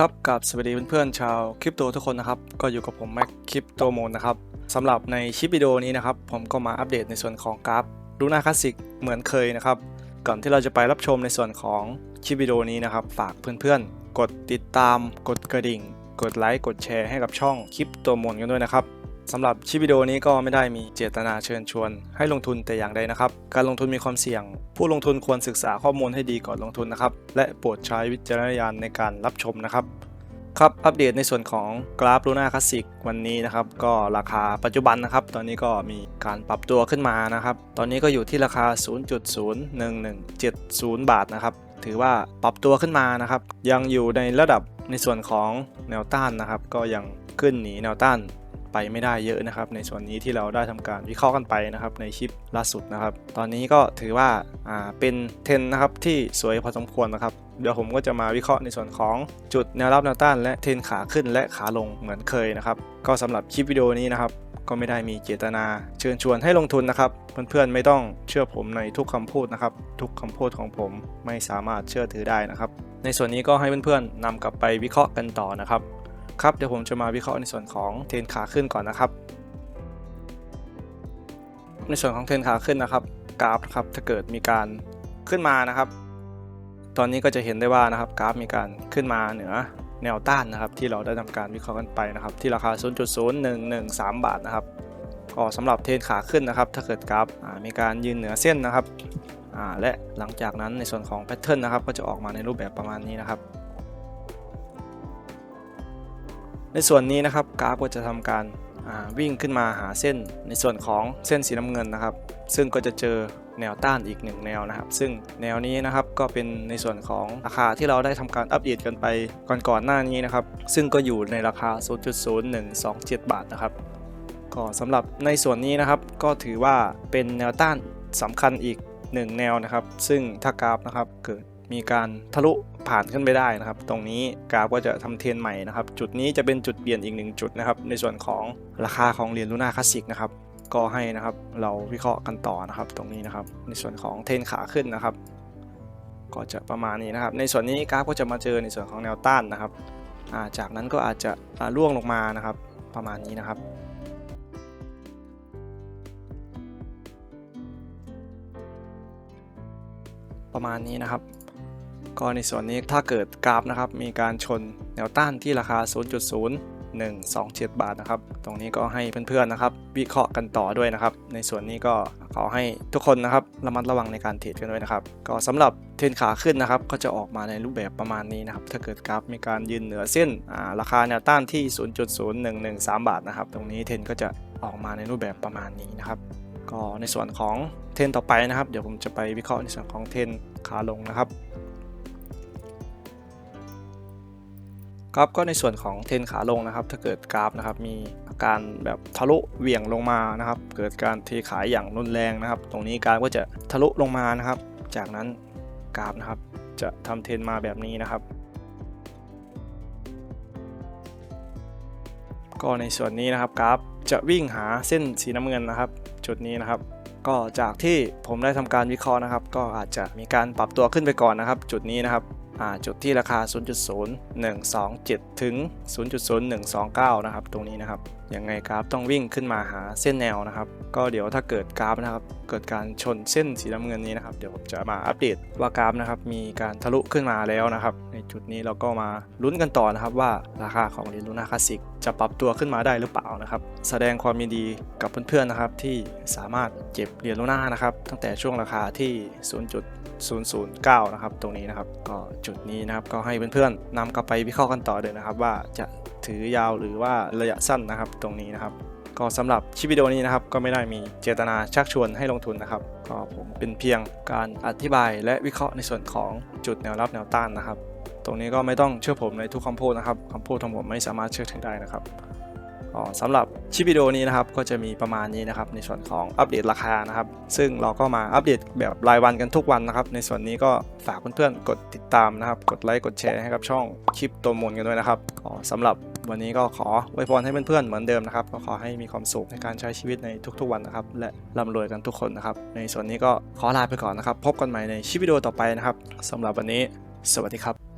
ครับกับสวัสดีเพื่อนๆชาวคริปโตทุกคนนะครับ ก็อยู่กับผมแม็กคริปโตโมนนะครับสำหรับในคลิปวิดีโอนี้นะครับ ผมก็มาอัปเดตในส่วนของกราฟลูน่าคลาสสิกเหมือนเคยนะครับ ก่อนที่เราจะไปรับชมในส่วนของคลิปวิดีโอนี้นะครับ ฝากเพื่อนๆ กดติดตาม กดกระดิ่ง กดไลค์กดแชร์ให้กับช่องคลิปโตโมนกันด้วยนะครับ สำหรับคลิปวิดีโอนี้ก็ไม่ได้มีเจตนาเชิญชวน ให้ลงทุนแต่อย่างใดนะครับ การลงทุนมีความเสี่ยง ผู้ลงทุนควรศึกษาข้อมูลให้ดีก่อนลงทุนนะครับ และโปรดใช้วิจารณญาณในการรับชมนะครับ ครับอัปเดตในส่วนของกราฟลูน่าคลาสสิกวันนี้นะครับ ก็ราคาปัจจุบันนะครับ ตอนนี้ก็มีการปรับตัวขึ้นมานะครับ ตอนนี้ก็อยู่ที่ราคา 0.01170 บาทนะครับ ถือว่าปรับตัวขึ้นมานะครับ ยังอยู่ในระดับในส่วนของแนวต้านนะครับ ก็ยังขึ้นหนีแนวต้าน ไปไม่ได้เยอะนะครับ ในส่วนนี้ที่เราได้ทำการวิเคราะห์กันไปนะครับ ในคลิปล่าสุดนะครับ ตอนนี้ก็ถือว่าอ่าเป็นเทรนนะครับที่สวยพอสมควรนะครับเดี๋ยวผมก็จะมาวิเคราะห์ในส่วนของจุดแนวรับแนวต้านและเทรนขาขึ้นและขาลงเหมือนเคยนะครับ ก็สำหรับคลิปวิดีโอนี้นะครับก็ไม่ได้มีเจตนาเชิญชวนให้ลงทุนนะครับเพื่อนๆไม่ต้องเชื่อผมในทุกคำพูดนะครับ ทุกคำพูดของผมไม่สามารถเชื่อถือได้นะครับ ในส่วนนี้ก็ให้เพื่อนๆนำกลับไปวิเคราะห์กันต่อนะครับ ครับเดี๋ยวผมจะมาวิเคราะห์ในส่วนของเทรนขาขึ้นก่อนนะครับ ในส่วนของเทรนขาขึ้นนะครับ กราฟนะครับถ้าเกิดมีการขึ้นมานะครับ ตอนนี้ก็จะเห็นได้ว่านะครับกราฟมีการขึ้นมาเหนือแนวต้านนะครับที่เราได้ทำการวิเคราะห์กันไปนะครับ ที่ราคา 0.0113 บาทนะครับก็สำหรับเทรนขาขึ้นนะครับ ถ้าเกิดกราฟมีการยืนเหนือเส้นนะครับและหลังจากนั้นในส่วนของแพทเทิร์นนะครับก็จะออกมาในรูปแบบประมาณนี้นะครับ ในส่วนนี้นะครับกราฟก็จะทำการวิ่งขึ้นมาหาเส้นในส่วนของเส้นสีน้ำเงินนะครับ ซึ่งก็จะเจอแนวต้านอีกหนึ่งแนวนะครับ ซึ่งแนวนี้นะครับก็เป็นในส่วนของราคาที่เราได้ทำการอัปเดตกันไปก่อนๆหน้านี้นะครับ ซึ่งก็อยู่ในราคา 0.0127 บาทนะครับก็สำหรับในส่วนนี้นะครับก็ถือว่าเป็นแนวต้านสำคัญอีกหนึ่งแนวนะครับ ซึ่งถ้ากราฟนะครับเกิด มีการทะลุผ่านขึ้นไปได้นะครับ ตรงนี้กราฟก็จะทำเทรนใหม่นะครับ จุดนี้จะเป็นจุดเปลี่ยนอีกหนึ่งจุดนะครับ ในส่วนของราคาของเหรียญลูน่าคลาสสิกนะครับก็ให้นะครับเราวิเคราะห์กันต่อนะครับ ตรงนี้นะครับ ในส่วนของเทรนขาขึ้นนะครับ ก็จะประมาณนี้นะครับ ในส่วนนี้กราฟก็จะมาเจอในส่วนของแนวต้านนะครับาจากนั้นก็อาจจะร่วงลงมานะครับ ประมาณนี้นะครับประมาณนี้นะครับ ก็ในส่วนนี้ถ้าเกิดกราฟนะครับมีการชนแนวต้านที่ราคา 0.0127 บาทนะครับ ตรงนี้ก็ให้เพื่อนๆนะครับ วิเคราะห์กันต่อด้วยนะครับ ในส่วนนี้ก็ขอให้ทุกคนนะครับระมัดระวังในการเทรดกันด้วยนะครับ ก็สำหรับเทรนขาขึ้นนะครับ ก็จะออกมาในรูปแบบประมาณนี้นะครับ ถ้าเกิดกราฟมีการยืนเหนือเส้นราคาแนวต้านที่ 0.0113 บาทนะครับ ตรงนี้เทรนก็จะออกมาในรูปแบบประมาณนี้นะครับก็ในส่วนของเทรนต่อไปนะครับ เดี๋ยวผมจะไปวิเคราะห์ในส่วนของเทรนขาลงนะครับ ครับก็ในส่วนของเทนขาลงนะครับ ถ้าเกิดกราฟนะครับมีอาการแบบทะลุเหวี่ยงลงมานะครับ เกิดการเทขายอย่างรุนแรงนะครับ ตรงนี้กราฟก็จะทะลุลงมานะครับ จากนั้นกราฟนะครับจะทำเทนมาแบบนี้นะครับ ก็ในส่วนนี้นะครับกราฟจะวิ่งหาเส้นสีน้ำเงินนะครับ จุดนี้นะครับก็จากที่ผมได้ทำการวิเคราะห์นะครับ ก็อาจจะมีการปรับตัวขึ้นไปก่อนนะครับ จุดนี้นะครับ จุดที่ราคา 0.0127 ถึง 0.0129 นะครับ ตรงนี้นะครับ ยังไงกราฟต้องวิ่งขึ้นมาหาเส้นแนวนะครับ ก็เดี๋ยวถ้าเกิดกราฟนะครับ เกิดการชนเส้นสีน้ำเงินนี้นะครับ เดี๋ยวผมจะมาอัปเดตว่ากราฟนะครับ มีการทะลุขึ้นมาแล้วนะครับ ในจุดนี้เราก็มาลุ้นกันต่อนะครับว่าราคาของเหรียญลูน่าคลาสสิกจะปรับตัวขึ้นมาได้หรือเปล่านะครับ แสดงความยินดีกับเพื่อนๆนะครับที่สามารถเก็บเหรียญลูน่านะครับ ตั้งแต่ช่วงราคาที่ 0. 0.009 นะครับ ตรงนี้นะครับ ก็จุดนี้นะครับ ก็ให้เพื่อนๆนำกลับไปวิเคราะห์กันต่อเลยนะครับ ว่าจะถือยาวหรือว่าระยะสั้นนะครับ ตรงนี้นะครับ ก็สำหรับคลิปวิดีโอนี้นะครับ ก็ไม่ได้มีเจตนาชักชวนให้ลงทุนนะครับ ก็ผมเป็นเพียงการอธิบายและวิเคราะห์ในส่วนของจุดแนวรับแนวต้านนะครับ ตรงนี้ก็ไม่ต้องเชื่อผมในทุกคำพูดนะครับคำพูดของผมไม่สามารถเชื่อถือได้นะครับ สำหรับคลิปวิดีโอนี้นะครับก็จะมีประมาณนี้นะครับในส่วนของอัปเดตราคานะครับ ซึ่งเราก็มาอัปเดตแบบรายวันกันทุกวันนะครับ ในส่วนนี้ก็ฝากเพื่อนๆกดติดตามนะครับ กดไลค์กดแชร์ให้กับช่องคลิปตัวมนกันด้วยนะครับสำหรับวันนี้ก็ขอไว้พรให้เพื่อนๆเหมือนเดิมนะครับก็ขอให้มีความสุขในการใช้ชีวิตในทุกๆวันนะครับ และร่ำรวยกันทุกคนนะครับ ในส่วนนี้ก็ขอลาไปก่อนนะครับ พบกันใหม่ในคลิปวิดีโอต่อไปนะครับสำหรับวันนี้ สวัสดีครับ